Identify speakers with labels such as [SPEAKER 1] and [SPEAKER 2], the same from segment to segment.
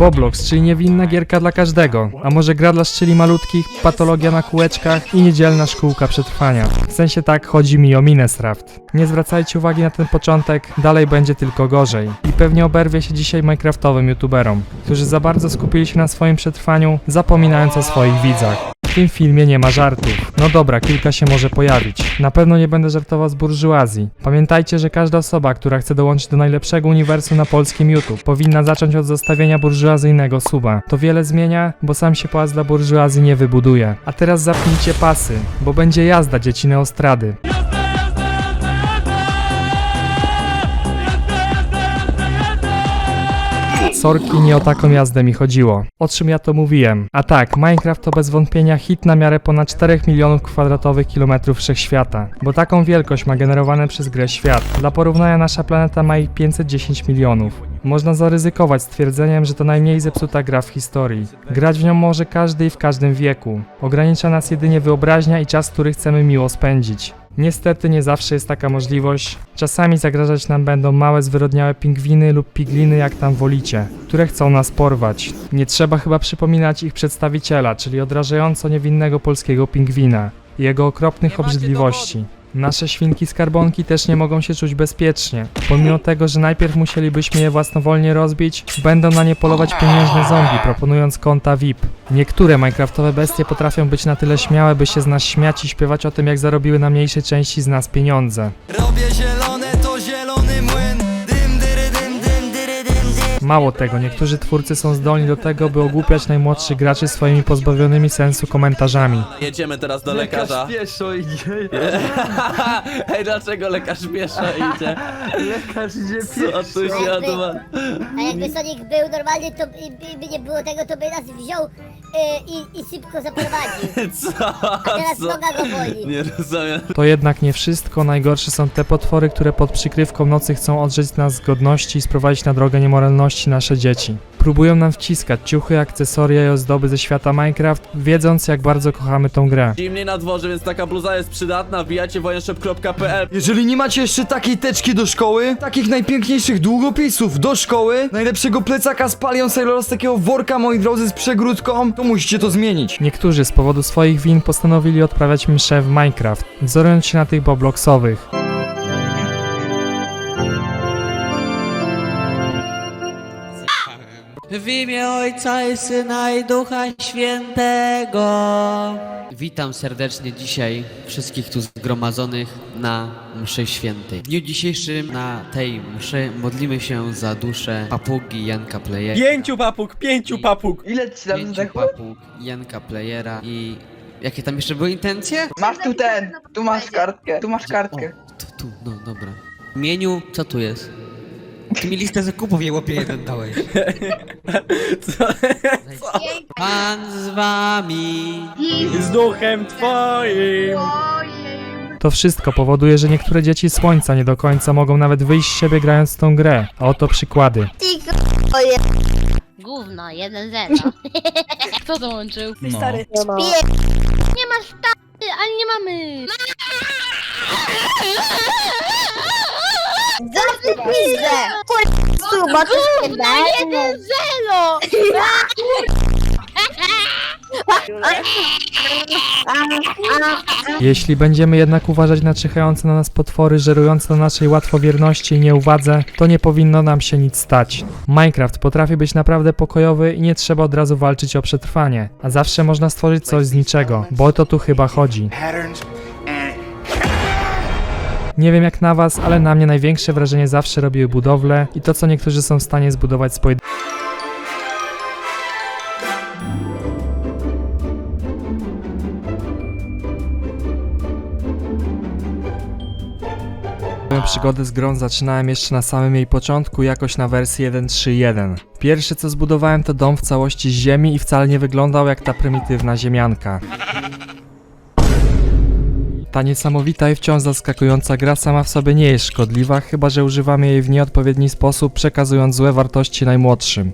[SPEAKER 1] Boblox, czyli niewinna gierka dla każdego. A może gra dla szczeli malutkich, patologia na kółeczkach i niedzielna szkółka przetrwania. W sensie tak chodzi mi o Minecraft. Nie zwracajcie uwagi na ten początek, dalej będzie tylko gorzej. I pewnie oberwie się dzisiaj Minecraftowym youtuberom, którzy za bardzo skupili się na swoim przetrwaniu, zapominając o swoich widzach. W tym filmie nie ma żartów. No dobra, kilka się może pojawić. Na pewno nie będę żartował z burżuazji. Pamiętajcie, że każda osoba, która chce dołączyć do najlepszego uniwersum na polskim YouTube, powinna zacząć od zostawienia burżuazyjnego suba. To wiele zmienia, bo sam się pałac dla burżuazji nie wybuduje. A teraz zapnijcie pasy, bo będzie jazda dzieci Neostrady. Sorki, nie o taką jazdę mi chodziło. O czym ja to mówiłem? A tak, Minecraft to bez wątpienia hit na miarę ponad 4 milionów kwadratowych kilometrów wszechświata, bo taką wielkość ma generowany przez grę świat. Dla porównania nasza planeta ma ich 510 milionów. Można zaryzykować stwierdzeniem, że to najmniej zepsuta gra w historii. Grać w nią może każdy i w każdym wieku. Ogranicza nas jedynie wyobraźnia i czas, który chcemy miło spędzić. Niestety nie zawsze jest taka możliwość. Czasami zagrażać nam będą małe zwyrodniałe pingwiny lub pigliny, jak tam wolicie, które chcą nas porwać. Nie trzeba chyba przypominać ich przedstawiciela, czyli odrażająco niewinnego polskiego pingwina i jego okropnych obrzydliwości. Nasze świnki skarbonki też nie mogą się czuć bezpiecznie. Pomimo tego, że najpierw musielibyśmy je własnowolnie rozbić, będą na nie polować pieniężne zombie, proponując konta VIP. Niektóre minecraftowe bestie potrafią być na tyle śmiałe, by się z nas śmiać i śpiewać o tym, jak zarobiły na mniejszej części z nas pieniądze.
[SPEAKER 2] Robię zielone,
[SPEAKER 1] Mało tego, niektórzy twórcy są zdolni do tego, by ogłupiać najmłodszych graczy swoimi pozbawionymi sensu komentarzami.
[SPEAKER 3] Jedziemy teraz do lekarza.
[SPEAKER 4] pieszo idzie.
[SPEAKER 3] Ej, dlaczego lekarz pieszo idzie?
[SPEAKER 4] Lekarz idzie
[SPEAKER 3] Co tu się?
[SPEAKER 5] A jakby Sonic był normalnie, to by nie było tego, to by nas wziął y, i, i szybko zaprowadził.
[SPEAKER 3] Co?
[SPEAKER 5] A teraz
[SPEAKER 3] Co?
[SPEAKER 5] noga go boli.
[SPEAKER 3] Nie rozumiem.
[SPEAKER 1] To jednak nie wszystko, najgorsze są te potwory, które pod przykrywką nocy chcą odrzeć nas z godności i sprowadzić na drogę niemoralności nasze dzieci. Próbują nam wciskać ciuchy, akcesoria i ozdoby ze świata Minecraft, wiedząc jak bardzo kochamy tą grę.
[SPEAKER 3] Zimniej na dworze, więc taka bluza jest przydatna. Wbijacie wojenshop.pl
[SPEAKER 4] Jeżeli nie macie jeszcze takiej teczki do szkoły, takich najpiękniejszych długopisów do szkoły, najlepszego plecaka z palią Sailor z takiego worka, moi drodzy, z przegródką, to musicie to zmienić.
[SPEAKER 1] Niektórzy z powodu swoich win postanowili odprawiać msze w Minecraft, wzorując się na tych bobloxowych.
[SPEAKER 6] W imię Ojca i Syna i Ducha Świętego. Witam serdecznie dzisiaj wszystkich tu zgromadzonych na mszy świętej. W dniu dzisiejszym na tej mszy modlimy się za duszę papugi Janka Playera.
[SPEAKER 7] Pięciu papug, pięciu papug!
[SPEAKER 8] Ile ci tam
[SPEAKER 6] Pięciu
[SPEAKER 8] zdechło?
[SPEAKER 6] papug Janka Playera i... Jakie tam jeszcze były intencje?
[SPEAKER 8] Masz tu ten, tu masz kartkę, tu masz kartkę.
[SPEAKER 6] O, tu, tu, no dobra. W imieniu, co tu jest? Ty mi listę zakupów je łopie jeden dałeś.
[SPEAKER 7] Co?
[SPEAKER 6] Pan z wami.
[SPEAKER 7] Z duchem twoim!
[SPEAKER 1] To wszystko powoduje, że niektóre dzieci słońca nie do końca mogą nawet wyjść z siebie grając w tą grę. A oto przykłady.
[SPEAKER 5] Gówno, 1-0.
[SPEAKER 9] Kto dołączył?
[SPEAKER 7] No.
[SPEAKER 5] Nie masz taty, ale nie mamy. Zawsze pizdę! Suba, to
[SPEAKER 9] Gówno, 1-0!
[SPEAKER 1] Jeśli będziemy jednak uważać na czyhające na nas potwory żerujące na naszej łatwowierności i nieuwadze, to nie powinno nam się nic stać. Minecraft potrafi być naprawdę pokojowy i nie trzeba od razu walczyć o przetrwanie, a zawsze można stworzyć coś z niczego, bo o to tu chyba chodzi. Nie wiem jak na was, ale na mnie największe wrażenie zawsze robiły budowle i to co niektórzy są w stanie zbudować z pojedynczych Moją przygodę z grą zaczynałem jeszcze na samym jej początku, jakoś na wersji 1.3.1. Pierwsze co zbudowałem to dom w całości z ziemi i wcale nie wyglądał jak ta prymitywna ziemianka. Ta niesamowita i wciąż zaskakująca gra sama w sobie nie jest szkodliwa, chyba że używamy jej w nieodpowiedni sposób, przekazując złe wartości najmłodszym.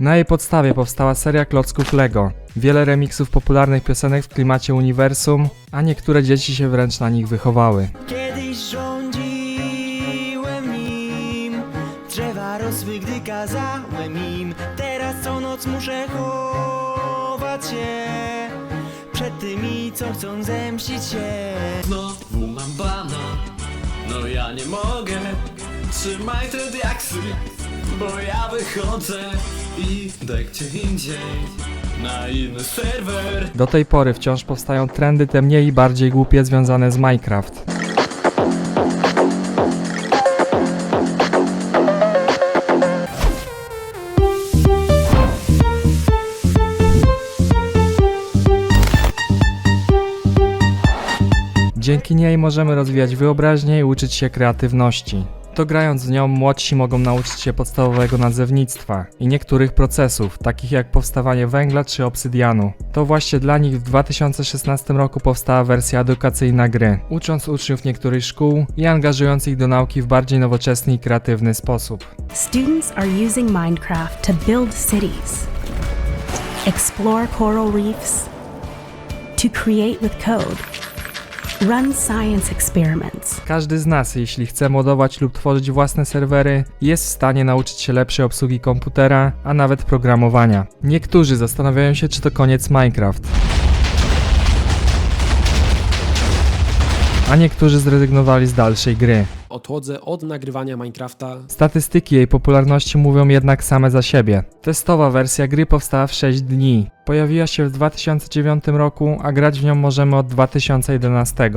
[SPEAKER 1] Na jej podstawie powstała seria klocków Lego. Wiele remiksów popularnych piosenek w klimacie uniwersum, a niektóre dzieci się wręcz na nich wychowały.
[SPEAKER 2] Kiedyś rządziłem nim Drzewa rosły, gdy kazałem im Teraz co noc muszę chować się Przed tymi, co chcą zemścić się.
[SPEAKER 3] Znowu mam bana, no ja nie mogę. Trzymaj te diaksy, bo ja wychodzę Idę gdzie indziej, na inny serwer.
[SPEAKER 1] Do tej pory wciąż powstają trendy te mniej i bardziej głupie związane z Minecraft. Dzięki niej możemy rozwijać wyobraźnię i uczyć się kreatywności. To grając w nią młodsi mogą nauczyć się podstawowego nazewnictwa i niektórych procesów, takich jak powstawanie węgla czy obsydianu. To właśnie dla nich w 2016 roku powstała wersja edukacyjna gry, ucząc uczniów niektórych szkół i angażując ich do nauki w bardziej nowoczesny i kreatywny sposób.
[SPEAKER 10] Students are using Minecraft to build cities, explore coral reefs, to create with code, run science experiments,
[SPEAKER 1] Każdy z nas, jeśli chce modować lub tworzyć własne serwery, jest w stanie nauczyć się lepszej obsługi komputera, a nawet programowania. Niektórzy zastanawiają się, czy to koniec Minecraft. A niektórzy zrezygnowali z dalszej gry.
[SPEAKER 7] Odchodzę od nagrywania Minecrafta.
[SPEAKER 1] Statystyki jej popularności mówią jednak same za siebie. Testowa wersja gry powstała w 6 dni. Pojawiła się w 2009 roku, a grać w nią możemy od 2011.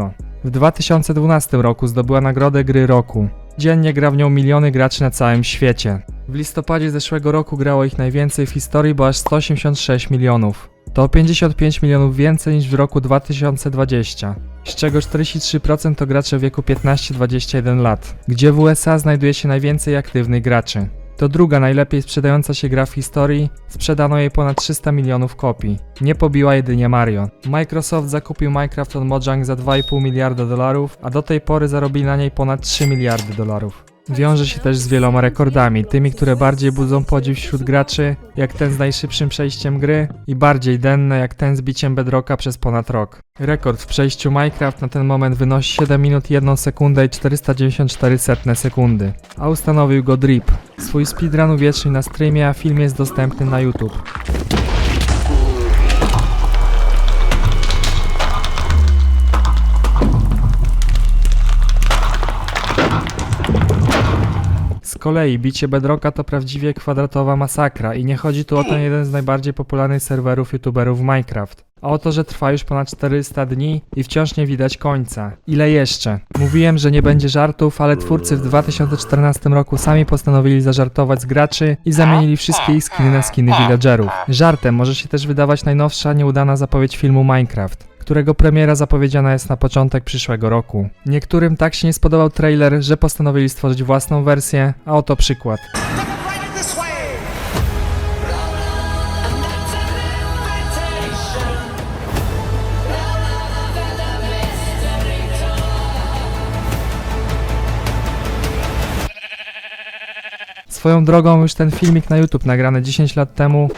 [SPEAKER 1] W 2012 roku zdobyła nagrodę gry roku. Dziennie gra w nią miliony graczy na całym świecie. W listopadzie zeszłego roku grało ich najwięcej w historii, bo aż 186 milionów. To o 55 milionów więcej niż w roku 2020, z czego 43% to gracze w wieku 15-21 lat, gdzie w USA znajduje się najwięcej aktywnych graczy. To druga najlepiej sprzedająca się gra w historii, sprzedano jej ponad 300 milionów kopii. Nie pobiła jedynie Mario. Microsoft zakupił Minecraft od Mojang za 2,5 miliarda dolarów, a do tej pory zarobili na niej ponad 3 miliardy dolarów. Wiąże się też z wieloma rekordami, tymi, które bardziej budzą podziw wśród graczy, jak ten z najszybszym przejściem gry, i bardziej denne, jak ten z biciem Bedrocka przez ponad rok. Rekord w przejściu Minecraft na ten moment wynosi 7 minut 1 sekundę i 494 setne sekundy, a ustanowił go Drip. Swój speedrun uwiecznił na streamie, a film jest dostępny na YouTube. Kolei bicie Bedrocka to prawdziwie kwadratowa masakra i nie chodzi tu o ten jeden z najbardziej popularnych serwerów youtuberów w Minecraft. A o to, że trwa już ponad 400 dni i wciąż nie widać końca. Ile jeszcze? Mówiłem, że nie będzie żartów, ale twórcy w 2014 roku sami postanowili zażartować z graczy i zamienili wszystkie ich skiny na skiny villagerów. Żartem może się też wydawać najnowsza nieudana zapowiedź filmu Minecraft którego premiera zapowiedziana jest na początek przyszłego roku. Niektórym tak się nie spodobał trailer, że postanowili stworzyć własną wersję, a oto przykład. Swoją drogą już ten filmik na YouTube nagrany 10 lat temu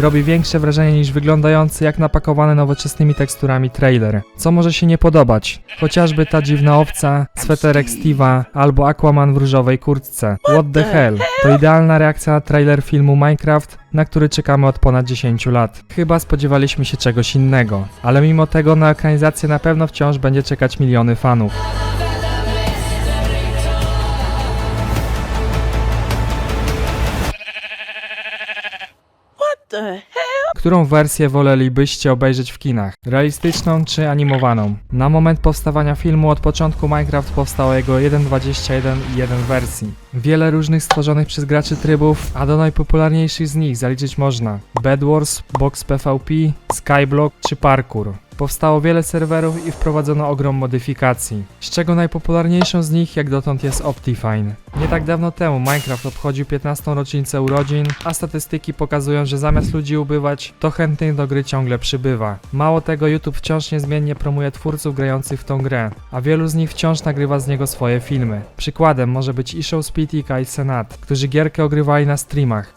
[SPEAKER 1] robi większe wrażenie niż wyglądający jak napakowany nowoczesnymi teksturami trailer. Co może się nie podobać? Chociażby ta dziwna owca, sweterek Steve'a albo Aquaman w różowej kurtce. What the hell? To idealna reakcja na trailer filmu Minecraft, na który czekamy od ponad 10 lat. Chyba spodziewaliśmy się czegoś innego, ale mimo tego na ekranizację na pewno wciąż będzie czekać miliony fanów. Którą wersję wolelibyście obejrzeć w kinach? Realistyczną czy animowaną? Na moment powstawania filmu od początku Minecraft powstało jego 1.21 i 1 wersji. Wiele różnych stworzonych przez graczy trybów, a do najpopularniejszych z nich zaliczyć można Bed Wars, Box PvP, Skyblock czy Parkour. Powstało wiele serwerów i wprowadzono ogrom modyfikacji, z czego najpopularniejszą z nich jak dotąd jest Optifine. Nie tak dawno temu Minecraft obchodził 15. rocznicę urodzin, a statystyki pokazują, że zamiast ludzi ubywać, to chętnych do gry ciągle przybywa. Mało tego, YouTube wciąż niezmiennie promuje twórców grających w tą grę, a wielu z nich wciąż nagrywa z niego swoje filmy. Przykładem może być Ishow Speed i Senat, którzy gierkę ogrywali na streamach.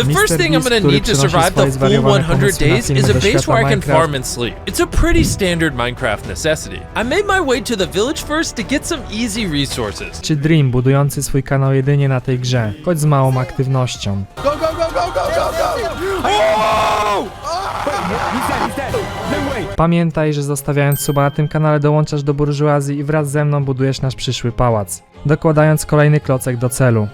[SPEAKER 11] The
[SPEAKER 1] Mr.
[SPEAKER 11] first thing I'm gonna need to survive the full
[SPEAKER 1] zwariowane
[SPEAKER 11] 100
[SPEAKER 1] pomysły na
[SPEAKER 11] days is a base where I can
[SPEAKER 1] Minecraft.
[SPEAKER 11] farm and sleep. It's a pretty standard Minecraft necessity. I made my way to the village first to get some easy resources.
[SPEAKER 1] Czy Dream, budujący swój kanał jedynie na tej grze, choć z małą aktywnością. Pamiętaj, że zostawiając suba na tym kanale dołączasz do burżuazji i wraz ze mną budujesz nasz przyszły pałac, dokładając kolejny klocek do celu.